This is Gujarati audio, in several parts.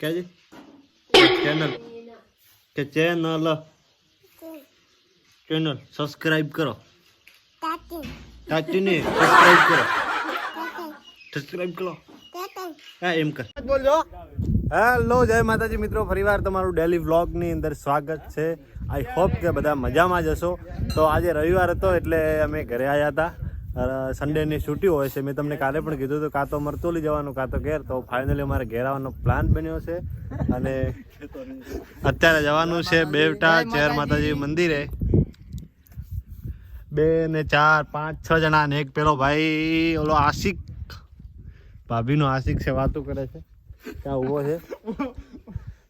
કેજે ચેનલ કે ચેનલ ચેનલ સબસ્ક્રાઇબ કરો ચાચીને સબસ્ક્રાઇબ કરો સબસ્ક્રાઇબ કરો હા એમ કર બોલજો હેલો જય માતાજી મિત્રો ફરીવાર તમારું ડેલી વ્લોગની અંદર સ્વાગત છે. આઈ હોપ કે બધા મજામાં જ હશો. તો આજે રવિવાર હતો એટલે અમે ઘરે આવ્યા હતા. સન્ડેની છૂટી હોય છે. મેં તમને કાલે પણ કીધું હતું કાં તો મરતોલી જવાનું કાં તો ઘેર. તો ફાઇનલી અમારે ઘેર આવવાનો પ્લાન બન્યો છે. અને અત્યારે જવાનું છે બેવટા ચેર માતાજી મંદિરે. બે ને ચાર પાંચ છ જણા ને એક પેલો ભાઈ ઓલો આશિક. ભાભીનો આશિક છે વાતો કરે છે. ત્યાં ઊભો છે?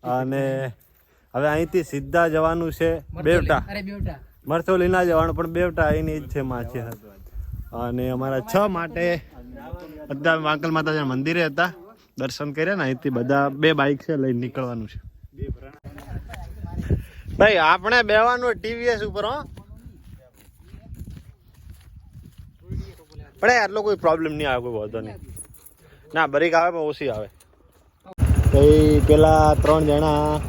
અને હવે અહીંથી સીધા જવાનું છે બેવટા. મરસોલી ના જવાનું પણ બેવટા અહીંની જ છે. માછી અને અમારા છ માટે બધા વાંકલ માતાજીના મંદિરે હતા. દર્શન કર્યા ને અહીંથી બધા બે બાઇક છે લઈને નીકળવાનું છે. ભાઈ, આપણે બેવાનું ટીવીએસ ઉપર, હો. પણ આટલો કોઈ પ્રોબ્લેમ નહીં આવે, કોઈ વાંધો નહીં. ના, બ્રેક આવે, પણ ઓછી આવે. કઈ પેલા ત્રણ જણા.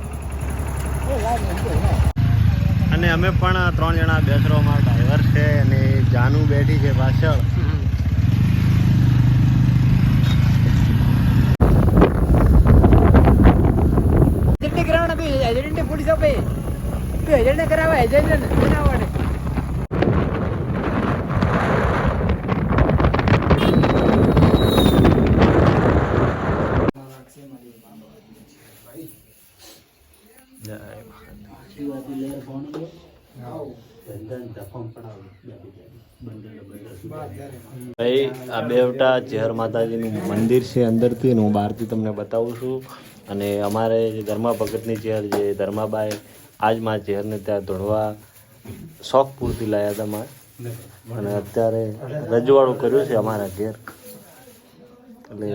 અને અમે પણ ત્રણ જણા બેસરોમાં ડ્રાઈવર છે અને જાનુ બેઠી છે પાછળ. એજન્ટ કરાવવાના બે એજન્ટ પોલીસ આપે. બે એજન્ટ ભાઈ આ બેવટા ચેહર માતાજીનું મંદિર છે અંદરથી અને હું બહારથી તમને બતાવું છું. અને અમારે જે ધર્મા ભગતની ચેહર જે ધર્માબાઈ આજમાં ચેહરને ત્યાં દોડવા શોખ પૂરતી લાયા હતા માં અને અત્યારે રજવાડું કર્યું છે અમારા ઘેર. એટલે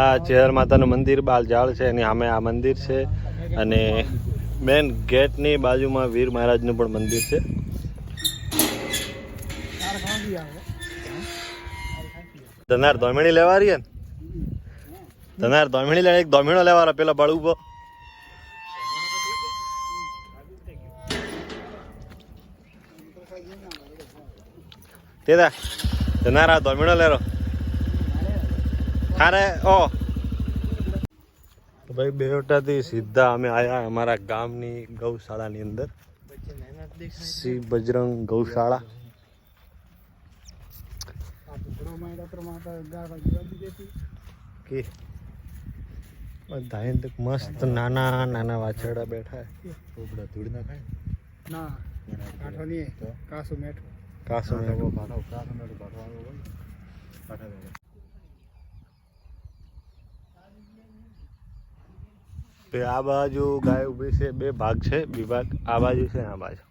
આ ચેહર માતાનું મંદિર બાલ ઝાડ છે, એની સામે આ મંદિર છે. અને મેન ગેટની બાજુમાં વીર મહારાજનું પણ મંદિર છે. ધનાર ધોમણી લેવા રહી ને? ધનાર ધોમણી લેવા, એક ધોમણીઓ લેવા પેલા બળ ઊભો. તે દા, ધનાર આ ધોમણીઓ લેરો. ખારે ઓ. તો ભાઈ બેવટાથી સીધા અમે આયા અમારા ગામની ગૌશાળાની અંદર. શ્રી બજરંગ ગૌશાળા. કે બધા મસ્ત નાના નાના વાછરડા બેઠા ના કાઠો નહીં. કાસુ મેઠો. કાસો આ બાજુ ગાય ઊભી છે બે ભાગ છે વિભાગ આ બાજુ છે આ બાજુ.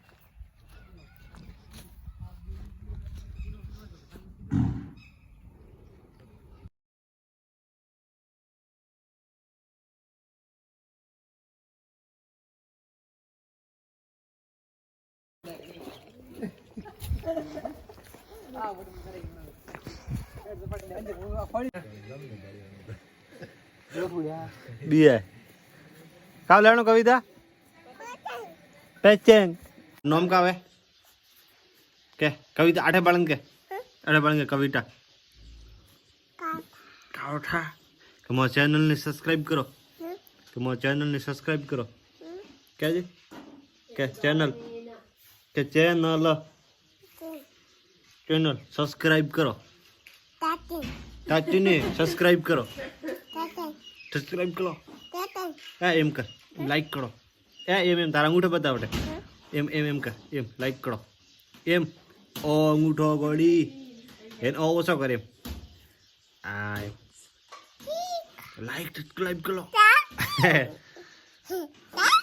બીએ કાવ લેણું કવિતા? પેચેંગ. નોમ કાવે કે કવિતા આઠે બાળન કે? આઠે બાળન કે કવિતા? કાવઠા. કે મો ચેનલને સબસ્ક્રાઇબ કરો. કે મો ચેનલને સબસ્ક્રાઇબ કરો. કેજે કે ચેનલ કે ચેનલ ચેનલ સબસ્ક્રાઇબ કરો. ચાચીને સબસ્ક્રાઇબ કરો. સબસ્ક્રાઇબ કરો. હા એમ કર. લાઈક કરો. એ એમ એમ તારા અંગૂઠો બતાવટે એમ એમ એમ કર. એમ લાઈક કરો. એમ. ઓ અંગૂઠો ગોળી. એને ઓ ઓછો કર એમ. આ એમ. લાઈક સબસ્ક્રાઈબ કરો.